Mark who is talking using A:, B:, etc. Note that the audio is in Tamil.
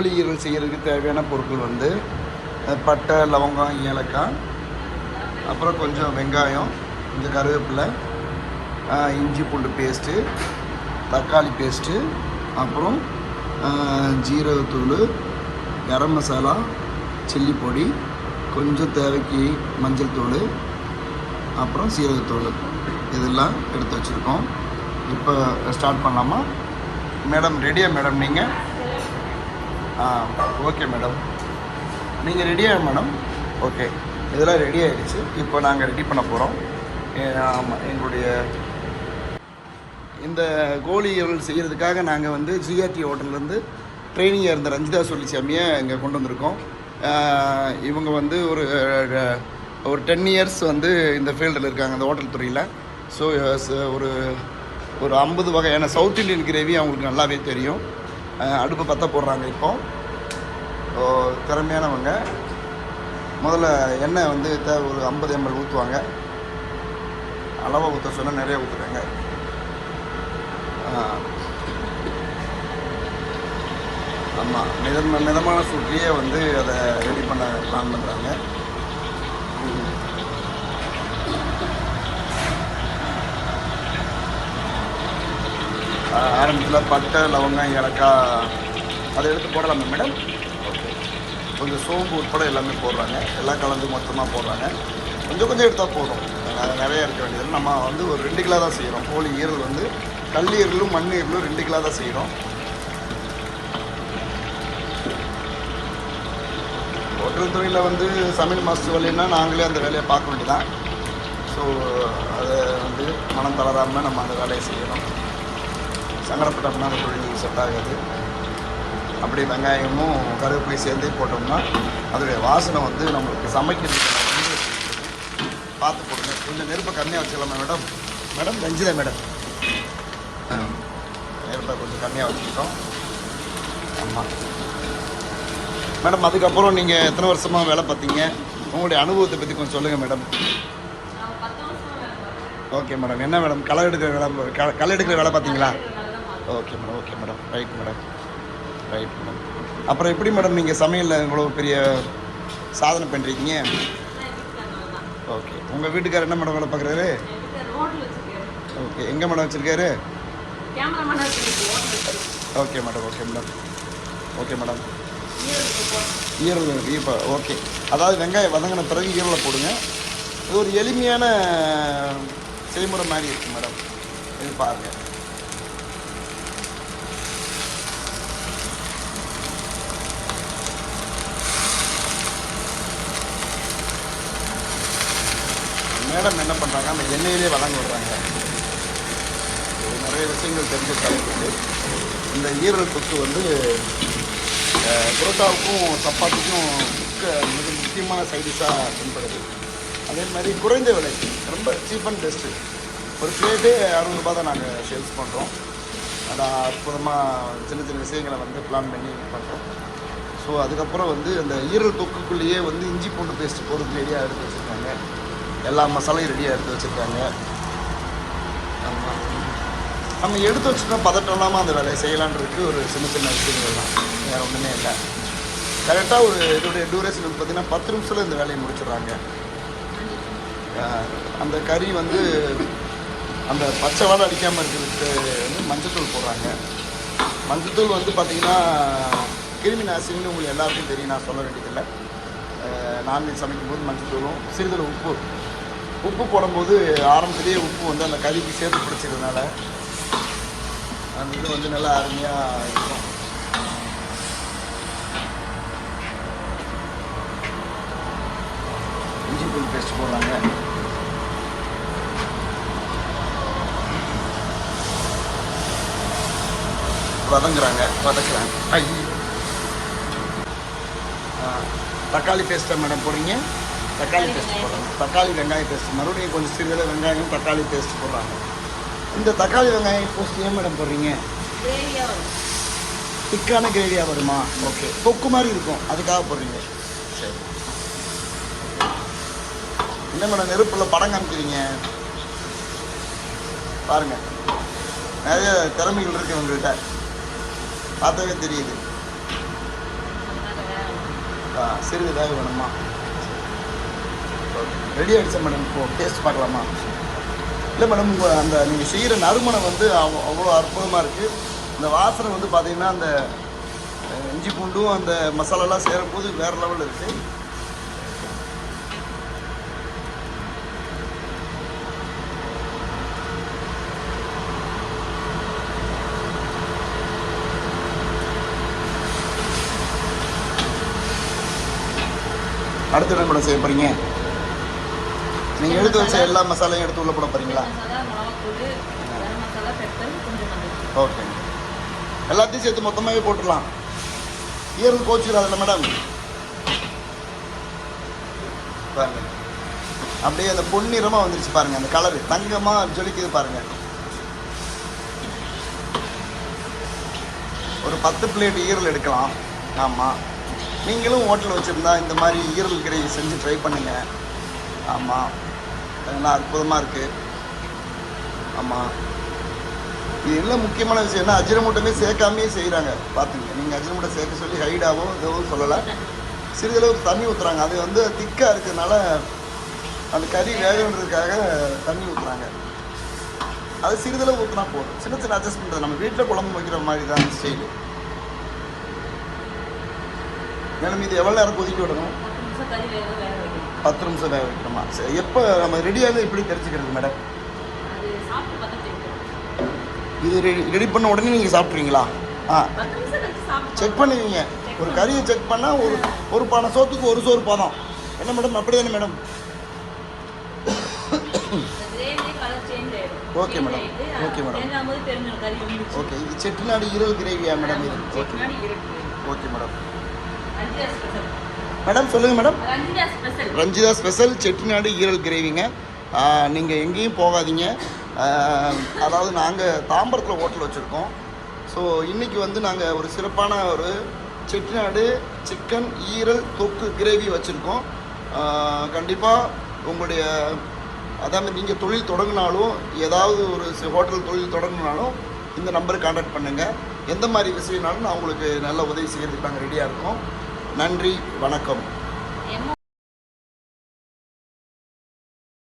A: கோழி ஈரல் செய்கிறதுக்கு தேவையான பொருட்கள் வந்து பட்டை லவங்கம் ஏலக்காய் அப்புறம் கொஞ்சம் வெங்காயம் கொஞ்சம் கருவேப்பிலை இஞ்சி பூண்டு பேஸ்ட்டு தக்காளி பேஸ்ட்டு அப்புறம் ஜீரகத்தூள் கரம் மசாலா சில்லி பொடி கொஞ்சம் தேவைக்கு மஞ்சள் தூள் அப்புறம் சீரகத்தூள். இதெல்லாம் எடுத்து வச்சுருக்கோம். இப்போ ஸ்டார்ட் பண்ணலாமா? மேடம் ரெடியா மேடம் நீங்கள் ஓகே மேடம் நீங்கள் ரெடியா மேடம் ஓகே இதெல்லாம் ரெடி ஆகிடுச்சு இப்போ நாங்கள் ரெடி பண்ண போகிறோம் ஆமாம் எங்களுடைய இந்த கோழி செய்கிறதுக்காக நாங்கள் வந்து ஜிஆர்டி ஹோட்டல்லேருந்து ட்ரைனிங்காக இருந்த ரஞ்சிதா சொல்லிச்சாமியை இங்கே கொண்டு வந்திருக்கோம். இவங்க வந்து ஒரு ஒரு டென் இயர்ஸ் வந்து இந்த ஃபீல்டில் இருக்காங்க இந்த ஹோட்டல் துறையில். ஸோ ஒரு ஒரு ஐம்பது வகையான சவுத் இந்தியன் கிரேவி அவங்களுக்கு நல்லாவே தெரியும். அடுப்பு பற்ற போடுறாங்க இப்போ. திறமையானவங்க. முதல்ல எண்ணெய் வந்து தேவை ஒரு ஐம்பது எம்எல் ஊற்றுவாங்க அளவாக ஊற்ற சொன்னால் நிறைய ஊற்றுறாங்க ஆமாம் மிதம் மிதமான சூட்லேயே வந்து அதை ரெடி பண்ண பிளான் பண்ணுறாங்க ஆரம்பத்தில் பட்டை லவங்கம் ஏலக்காய் அதை எடுத்து போடலாமா மேடம்? ஓகே கொஞ்சம் சோம்பு உட்பட எல்லாமே போடுறாங்க. எல்லாம் கலந்து மொத்தமாக போடுறாங்க. கொஞ்சம் கொஞ்சம் எடுத்தால் போதும். நிறையா இருக்க வேண்டியது நம்ம வந்து ஒரு ரெண்டு கிலோ தான் செய்கிறோம் கோழி ஈரல் வந்து கல் ஈரலும் மண் ஈரலும் ரெண்டு கிலோ தான் செய்கிறோம் ஹோட்டல் துறையில் வந்து சமையல் மாஸ்டர் வேலைன்னா நாங்களே அந்த வேலையை பார்க்க வேண்டியதான் ஸோ அதை வந்து மனம் தளராமல் நம்ம அந்த வேலையை செய்யணும். சங்கடப்பட்டோம்னா அந்த தொழில் செட் ஆகாது அப்படி வெங்காயமும் கருவேப்பிலையும் சேர்ந்தே போட்டோம்னா அதோடைய வாசனை வந்து நம்மளுக்கு சமைக்கிறதுக்கு வந்து பார்த்து போடுங்க கொஞ்சம் நெருப்பை கம்மியாக வச்சுக்கலாமா மேடம். Madam Ranjitha madam. நெருப்பை கொஞ்சம் கம்மியாக வச்சுக்கிட்டோம். ஆமாம் மேடம் அதுக்கப்புறம் நீங்கள் எத்தனை வருஷமாக வேலை பார்த்தீங்க? உங்களுடைய அனுபவத்தை பற்றி கொஞ்சம் சொல்லுங்கள் மேடம். Okay madam. என்ன மேடம்? களை எடுக்கிற வேலை களை எடுக்கிற வேலை பார்த்தீங்களா? Okay madam okay madam right madam right madam அப்புறம் எப்படி மேடம் நீங்கள் சமையலில் இவ்வளோ பெரிய சாதனை பண்ணுறீங்க ஓகே உங்கள் வீட்டுக்காரர் என்ன மேடம் வேலை பார்க்குறாரு? ஓகே எங்கே மேடம் வச்சுருக்காரு? Okay madam okay madam okay madam ஈரல் இப்போ ஓகே அதாவது வெங்காயம் வதங்கின பிறகு ஈரலை போடுங்க. இது ஒரு எளிமையான செய்முறை மாதிரி இருக்குது மேடம் இது பாருங்கள் மேடம் என்ன பண்ணுறாங்க அந்த எண்ணெயிலே வழங்க விடுறாங்க. நிறைய விஷயங்கள் தெரிஞ்ச தலைப்பு இந்த ஈரல் தொக்கு வந்து புரோட்டாவுக்கும் சப்பாத்திக்கும் மிக்க மிக முக்கியமான சைடிஷாக தென்படுது. அதே மாதிரி குறைந்த விலை ரொம்ப சீப் அண்ட் பெஸ்ட்டு ஒரு பிளேட்டே அறுபது தான் நாங்கள் சேல்ஸ் பண்ணுறோம் அதை அற்புதமாக சின்ன சின்ன விஷயங்களை வந்து பிளான் பண்ணி பண்ணுறோம் ஸோ அதுக்கப்புறம் வந்து அந்த ஈரல் தொக்குக்குள்ளேயே வந்து இஞ்சி பூண்டு பேஸ்ட் போடுறதுக்கு ஏரியா எடுத்து வச்சுருக்காங்க. எல்லா மசாலையும் ரெடியாக எடுத்து வச்சுருக்காங்க. ஆமாம் நம்ம எடுத்து வச்சுட்டா பதட்டம் இல்லாமல் அந்த வேலையை செய்யலான்றதுக்கு ஒரு சின்ன சின்ன விஷயங்கள் தான். வேறு ஒன்றுமே இல்லை. கரெக்டாக ஒரு இதோடைய டூரேஷன் வந்து பார்த்திங்கன்னா பத்து நிமிஷத்தில் இந்த வேலையை முடிச்சிடுறாங்க. அந்த கறி வந்து அந்த பச்சை வாடை அடிக்காமல் இருக்கிறதுக்கு வந்து மஞ்சத்தூள் போடுறாங்க. மஞ்சத்தூள் வந்து பார்த்திங்கன்னா கிருமி நாசினின்னு உங்களுக்கு எல்லாருக்கும் தெரியும் நான் சொல்ல வேண்டியதில்லை. நான்வெஜ் சமைக்கும்போது மஞ்சத்தூளும் சிறிதளவு உப்பு உப்பு போடும்போது ஆரம்பத்திலேயே உப்பு வந்து அந்த கறிக்கு சேர்த்து பிடிச்சதுனால அந்த இது வந்து நல்லா அருமையாக இருக்கும். இஞ்சி பூண்டு பேஸ்ட் போடுறாங்க. வதங்குறாங்க வதக்குறாங்க. ஐயோ. தக்காளி பேஸ்ட்டை மேடம் போடுறீங்க? தக்காளி பேஸ்ட் போடுறாங்க. தக்காளி வெங்காய பேஸ்ட் மறுபடியும் கொஞ்சம் சிறிதளவு வெங்காயம் தக்காளி பேஸ்ட் போடுறாங்க. இந்த தக்காளி வெங்காயம் பேஸ்ட் ஏன் மேடம் போடுறீங்க? திக்கான கிரேவியாக வருமா? ஓகே தொக்கு மாதிரி இருக்கும். அதுக்காக போடுறீங்க. சரி. என்ன மேடம் நெருப்பில் படம் காமிக்கிறீங்க? பாருங்க. நிறைய திறமைகள் இருக்கு உங்கள்கிட்ட பார்த்தாவே தெரியுது. ஆ, சிறிது வேக வேணுமா? ரெடி ஆகிடுச்சா மேடம் இப்போ டேஸ்ட் பார்க்கலாமா? இல்லை மேடம் உங்கள் அந்த நீங்கள் செய்கிற நறுமணம் வந்து அவ் அவ்வளோ அற்புதமாக இருக்குது இந்த வாசனை வந்து பார்த்தீங்கன்னா அந்த இஞ்சி பூண்டும் அந்த மசாலாலாம் சேரும்போது வேறு லெவலில் இருக்குது அடுத்து என்ன மேடம் செய்ய போகிறீங்க நீங்கள் எடுத்து வச்ச எல்லா மசாலையும் எடுத்து உள்ள போட போகிறீங்களா ஓகே. எல்லாத்தையும் சேர்த்து மொத்தமாகவே போட்டுடலாம். ஈரல் கோச்சுக்கிறாதுல்ல மேடம்? பாருங்க. அப்படியே அந்த பொன்னிறமாக வந்துருச்சு பாருங்க அந்த கலரு தங்கமாக ஜொலிக்குது பாருங்க. ஒரு பத்து பிளேட் ஈரல் எடுக்கலாம். ஆமாம் நீங்களும் ஹோட்டல் வச்சுருந்தா இந்த மாதிரி ஈரல் கிரை செஞ்சு ட்ரை பண்ணுங்க. ஆமாம் அதெல்லாம் அற்புதமாக இருக்குது ஆமாம் இது என்ன முக்கியமான விஷயம்? என்ன அஜினமூட்டமே சேர்க்காமையே செய்கிறாங்க பார்த்துங்க நீங்கள் அஜினமூட்டம் சேர்க்க சொல்லி ஹைடாகவும் எதுவும் சொல்லலை. சிறிதளவு தண்ணி ஊற்றுறாங்க அது வந்து திக்காக இருக்கிறதுனால அந்த கறி வேகன்றதுக்காக தண்ணி ஊற்றுறாங்க அது சிறிதளவு ஊற்றினா போதும். சின்ன சின்ன அட்ஜஸ்ட்மெண்ட் நம்ம வீட்டில் குழம்பு வைக்கிற மாதிரி தான் ஸ்டைலு மேடம் இது எவ்வளோ நேரம் கொதிக்க விடணும்?
B: பத்து நிமிஷம் வேக வேக வைக்கணும்?
A: சரி எப்போ நம்ம ரெடியானது எப்படி தெரிஞ்சுக்கிறது மேடம் இது ரெடி ரெடி பண்ண உடனே நீங்கள் சாப்பிட்றீங்களா? ஆ. செக் பண்ணுவீங்க. ஒரு கறியை செக் பண்ணால் ஒரு ஒரு பானை சோத்துக்கு ஒரு சோறு பதம். என்ன மேடம் அப்படி தானே மேடம்
B: ஆகும்போது தெரிஞ்சிடும் கறி வந்துச்சு
A: ஓகே இது செட்டிநாடு ஈரல் கிரேவியா மேடம் இது ஓகே ஓகே மேடம் மேடம் சொல்லுங்கள் madam
B: Ranjitha special
A: Ranjitha special Chettinad ஈரல் கிரேவிங்க நீங்கள் எங்கேயும் போகாதீங்க. அதாவது நாங்கள் தாம்பரத்தில் ஹோட்டல் வச்சுருக்கோம். ஸோ இன்றைக்கி வந்து நாங்கள் ஒரு சிறப்பான ஒரு செட்டிநாடு சிக்கன் ஈரல் தொக்கு கிரேவி வச்சுருக்கோம். கண்டிப்பாக உங்களுடைய அதாவது நீங்கள் தொழில் தொடங்கினாலும் ஏதாவது ஒரு ஹோட்டல் தொழில் தொடங்கினாலும் இந்த நம்பருக்கு கான்டாக்ட் பண்ணுங்கள் எந்த மாதிரி விஷயம்னாலும் நான் உங்களுக்கு நல்ல உதவி செய்யறதுக்கு நாங்கள் ரெடியாக இருக்கோம். நன்றி வணக்கம்.